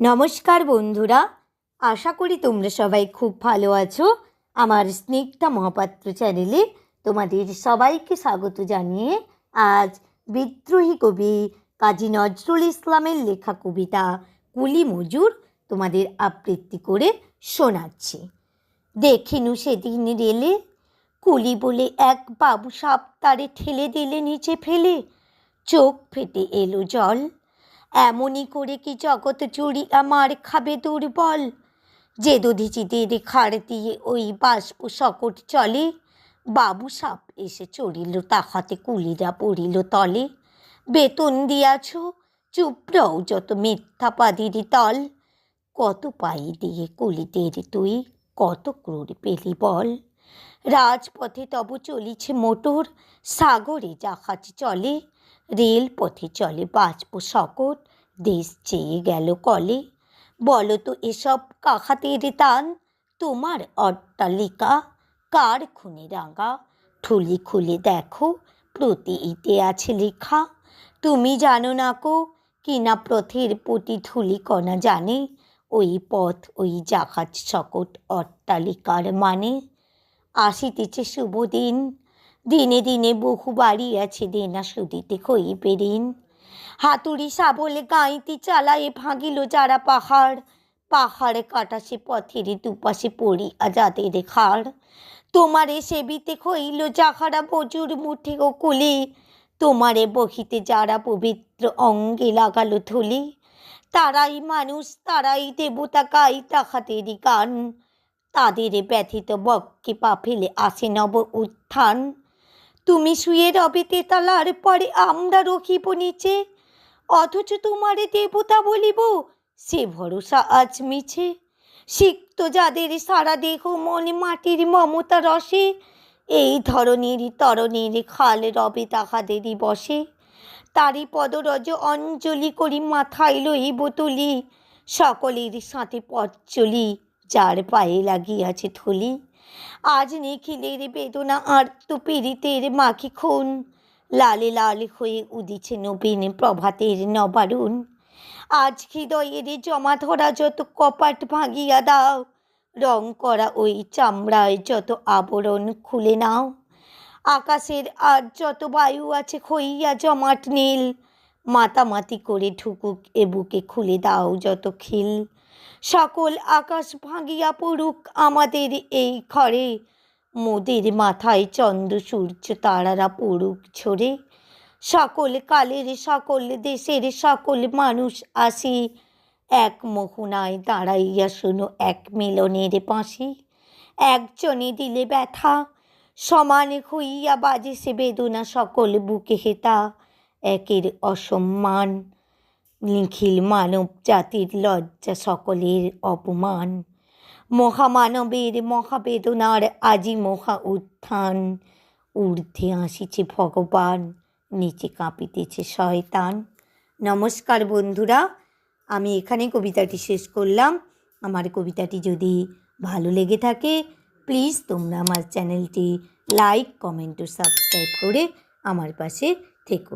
নমস্কার বন্ধুরা, আশা করি তোমরা সবাই খুব ভালো আছো। আমার স্নিগ্ধা মহাপাত্র চ্যানেলে তোমাদের সবাইকে স্বাগত জানিয়ে আজ বিদ্রোহী কবি কাজী নজরুল ইসলামের লেখা কবিতা কুলি মজুর তোমাদের আবৃত্তি করে শোনাচ্ছি। দেখিনু সেদিন রেলে, কুলি বলে এক বাবু সাপ তারে ঠেলে দিলে নিচে ফেলে, চোখ ফেটে এলো জল। এমনই করে কি জগৎ জুড়ি আমার খাবে দুর্বল? যে দধিচিদের খাড় দিয়ে ওই বাষ্প সকট চলে, বাবু সাপ এসে চড়িল তাহাতে কুলিরা পড়িল তলে। বেতন দিয়াছ, চুপ রও যত মিথ্যাপাদির তল কত পাই দিয়ে কলিদের তুই, কত ক্রোর পেলি বল? রাজপথে তব চলিছে মোটর, সাগরে জাহাজ চলে, রেলপথে চলে বাজব সকট দেশ চেয়ে গেল কলে। বলো তো এসব কাহাতের তান? তোমার অট্টালিকা কার খুনে রাঙা? ঠুলি খুলে দেখো প্রতি ইতে আছে লেখা। তুমি জানো না কো, কিনা পথের প্রতি ধুলি কণা জানে? ওই পথ, ওই জাহাজ সকট অট্টালিকার মানে? আসিতেছে শুভ দিন দিনে দিনে বহু বাড়ি আছে দেনা সুদিতে খইবে ঋণ। হাতুড়ি সাবলে গাঁইতি চালায়ে ভাঙিল যারা পাহাড়। পাহাড়ে কাটাসে পথের দুপাশে পড়ি যাদের খাড়। তোমারে সেবিতে খইল যাহারা বজুর মুঠে ও কুলি। তোমারে বহিতে যারা পবিত্র অঙ্গে লাগালো থলি তারাই মানুষ, তারাই দেবতা গাই তাহাদেরই গান। তাদের ব্যথিত বক্ষে পা ফেলে আসে নব উত্থান। তুমি শুয়ে রবে তেতালার পরে আমরা রখিব নিচে। অথচ তোমারে দেবতা বলিব, সে ভরসা আজ মিছে। সিক্ত যাদের সারা দেহ মন মাটির মমতা রসে, এই ধরনের তরণের খাল রবে তাহাদেরই বসে। তারই পদরজ অঞ্জলি করি মাথায় লইব তুলি, সকলের সাথে পথ চলি যার পায়ে লাগিয়াছে থলি। আজ নিখিলের বেদনা আর্ত পীড়িতের মাখি খুন। লালে লাল হয়ে উদিছে নবীন প্রভাতের নবারুণ। আজ হৃদয়ের জমা ধরা যত কপাট ভাঙিয়া দাও, রং করা ওই চামড়ায় যত আবরণ খুলে নাও। আকাশের আর যত বায়ু আছে খইয়া জমাট নীল, মাতামাতি করে ঢুকুক এ বুকে খুলে দাও যত খিল। সকল আকাশ ভাঙিয়া পড়ুক আমাদের এই ঘরে। মোদের মাথায় চন্দ্র, সূর্য, তারারা পড়ুক ছড়ে সকল কালের, সকল দেশের, সকল মানুষ আসি। এক মোহনায় দাঁড়াইয়া শোনো এক মিলনের পাশে একজনে দিলে ব্যথা, সমানে হইয়া বাজে সে বেদনা, সকল বুকে হেতা। একের অসম্মান নিখিল মানব জাতির লজ্জা সকলের অপমান। মহামানবের মহাবেদনার আজি মহা উত্থান। ঊর্ধ্বে আসিছে ভগবান, নিচে কাঁপিতেছে শয়তান। নমস্কার বন্ধুরা, আমি এখানে কবিতাটি শেষ করলাম। আমার কবিতাটি যদি ভালো লেগে থাকে, প্লিজ তোমরা আমার চ্যানেলটি লাইক, কমেন্ট ও সাবস্ক্রাইব করে আমার পাশে থেকো।